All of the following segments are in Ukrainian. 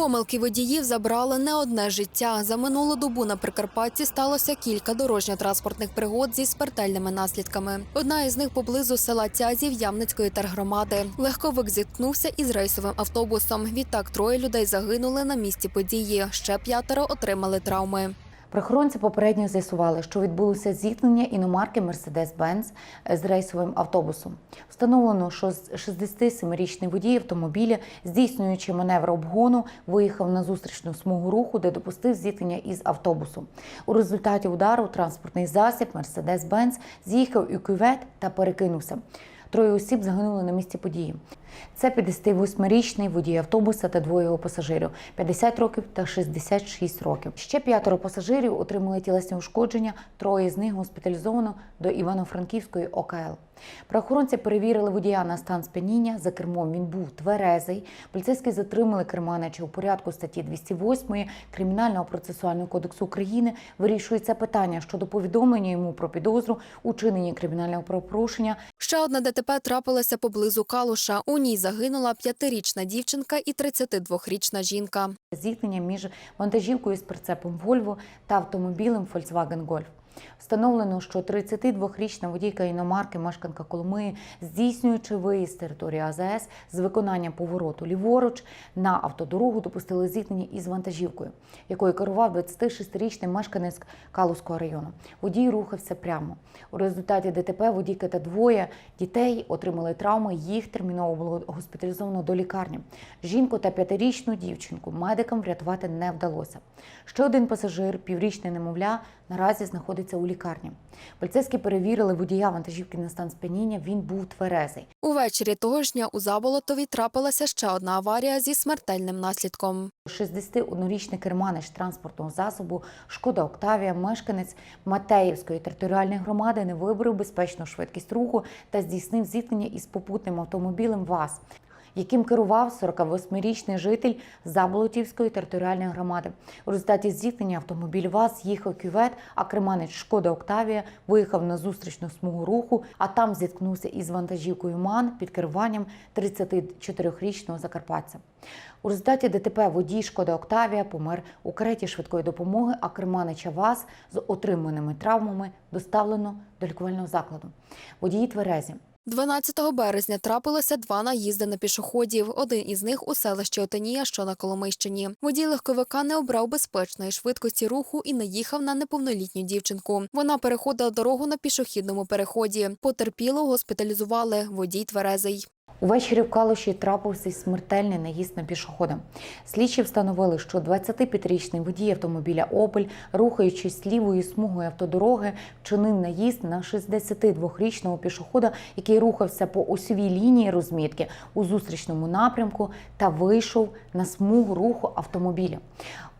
Помилки водіїв забрали не одне життя. За минулу добу на Прикарпатті сталося кілька дорожньо-транспортних пригод зі смертельними наслідками. Одна із них поблизу села Тязів Ямницької тергромади. Легковик зіткнувся із рейсовим автобусом. Відтак троє людей загинули на місці події. Ще п'ятеро отримали травми. Правоохоронці попередньо з'ясували, що відбулося зіткнення іномарки Mercedes-Benz з рейсовим автобусом. Встановлено, що з 67-річний водій автомобіля, здійснюючи маневр обгону, виїхав на зустрічну смугу руху, де допустив зіткнення із автобусом. У результаті удару транспортний засіб Mercedes-Benz з'їхав у кювет та перекинувся. Троє осіб загинули на місці події. Це 58-річний водій автобуса та двоє його пасажирів 50 років та 66 років. Ще п'ятеро пасажирів отримали тілесні ушкодження. Троє з них госпіталізовано до Івано-Франківської ОКЛ. Правоохоронці перевірили водія на стан сп'яніння. За кермом він був тверезий. Поліцейські затримали керманича у порядку статті 208 Кримінального процесуального кодексу України. Вирішується питання щодо повідомлення йому про підозру у чиненні кримінального правопорушення Ще одне ДТП трапилося поблизу Калуша. У ній загинула п'ятирічна дівчинка і 32-річна жінка. зіткнення між вантажівкою з прицепом Volvo та автомобілем Volkswagen Golf. Встановлено, що 32-річна водійка іномарки, мешканка Коломиї, здійснюючи виїзд з території АЗС з виконанням повороту ліворуч на автодорогу, допустили зіткнення із вантажівкою, якою керував 26-річний мешканець Калузького району. Водій рухався прямо. У результаті ДТП водійка та двоє дітей отримали травми. Їх терміново було госпіталізовано до лікарні. Жінку та п'ятирічну дівчинку медикам врятувати не вдалося. Ще один пасажир, піврічний немовля, наразі знаходиться у лікарні. Поліцейські перевірили водія вантажівки на стан сп'яніння. Він був тверезий. Увечері того ж дня у Заболотові трапилася ще одна аварія зі смертельним наслідком. 61-річний керманич транспортного засобу Шкода Октавія, мешканець Матеївської територіальної громади, не вибрав безпечну швидкість руху та здійснив зіткнення із попутним автомобілем ВАЗ. Яким керував 48-річний житель Заболотівської територіальної громади. У результаті зіткнення автомобіль ВАЗ їхав кювет, а керманець Шкода Октавія виїхав на зустрічну смугу руху, а там зіткнувся із вантажівкою МАН під керуванням 34-річного закарпатця. У результаті ДТП водій Шкода Октавія помер у кареті швидкої допомоги, а керманича ВАЗ з отриманими травмами доставлено до лікувального закладу. Водії тверезі. 12 березня трапилося два наїзди на пішоходів. Один із них у селищі Отенія, що на Коломийщині. Водій легковика не обрав безпечної швидкості руху і наїхав на неповнолітню дівчинку. Вона переходила дорогу на пішохідному переході. Потерпіло госпіталізували. Водій тверезий. Увечері в Калуші трапився смертельний наїзд на пішохода. Слідчі встановили, що 25-річний водій автомобіля Опель, рухаючись лівою смугою автодороги, вчинив наїзд на 62-річного пішохода, який рухався по осьовій лінії розмітки у зустрічному напрямку та вийшов на смугу руху автомобіля.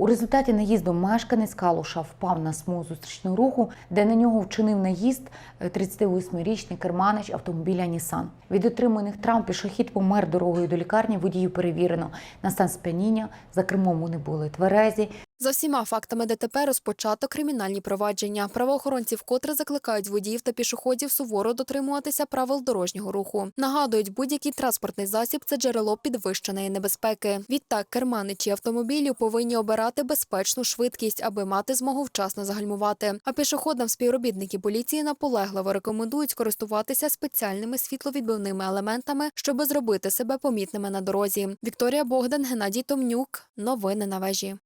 У результаті наїзду мешканець Калуша впав на смугу зустрічного руху, де на нього вчинив наїзд е, 38-річний керманич автомобіля Нісан. Від отриманих травм пішохід помер дорогою до лікарні. Водію перевірено на стан сп'яніння. За кермом вони були тверезі. За всіма фактами ДТП розпочато кримінальні провадження. Правоохоронці вкотре закликають водіїв та пішоходів суворо дотримуватися правил дорожнього руху. Нагадують, будь-який транспортний засіб це джерело підвищеної небезпеки. Відтак, керманичі автомобілів повинні обирати безпечну швидкість, аби мати змогу вчасно загальмувати. А пішоходам співробітники поліції наполегливо рекомендують користуватися спеціальними світловідбивними елементами, щоб зробити себе помітними на дорозі. Вікторія Богдан, Геннадій Томнюк. Новини на вежі.